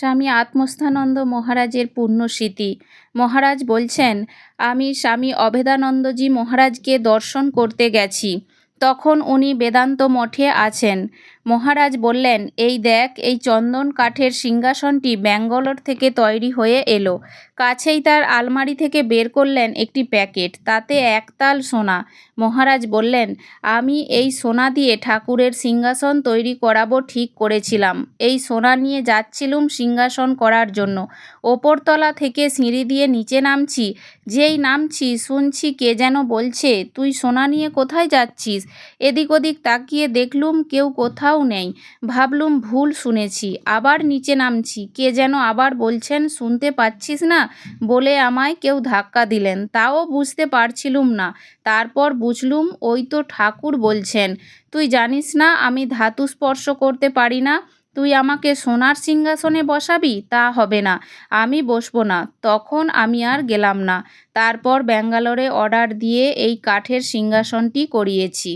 স্বামী আত্মস্থানন্দ মহারাজের পূর্ণ স্মৃতি মহারাজ বলছেন, আমি স্বামী অভেদানন্দজি মহারাজকে দর্শন করতে গেছি। তখন উনি বেদান্ত মঠে আছেন। মহারাজ বললেন, এই দেখ, এই চন্দন কাঠের সিংহাসনটি ব্যাঙ্গালোর থেকে তৈরি হয়ে এলো। কাছেই তার আলমারি থেকে বের করলেন একটি প্যাকেট, তাতে একতাল সোনা। মহারাজ বললেন, আমি এই সোনা দিয়ে ঠাকুরের সিংহাসন তৈরি করাবো ঠিক করেছিলাম। এই সোনা নিয়ে যাচ্ছিলুম সিংহাসন করার জন্য। ওপরতলা থেকে সিঁড়ি দিয়ে নিচে নামছি। যেই নামছি, শুনছি কে যেন বলছে, তুই সোনা নিয়ে কোথায় যাচ্ছিস? এদিক ওদিক তাকিয়ে দেখলুম কেউ কোথাও নেই। ভাবলুম ভুল শুনেছি, আবার নিচে নামছি। কে যেন আবার বলছেন, শুনতে পাচ্ছিস না? বলে আমায় কেউ ধাক্কা দিলেন। তাও বুঝতে পারছিলুম না। তারপর বুঝলুম ওই তো ঠাকুর বলছেন, তুই জানিস না আমি ধাতু স্পর্শ করতে পারি না? তুই আমাকে সোনার সিংহাসনে বসাবি? তা হবে না। আমি বসবো না। তখন আমি আর গেলাম না। তারপর ব্যাঙ্গালোরে অর্ডার দিয়ে এই কাঠের সিংহাসনটি করিয়েছি।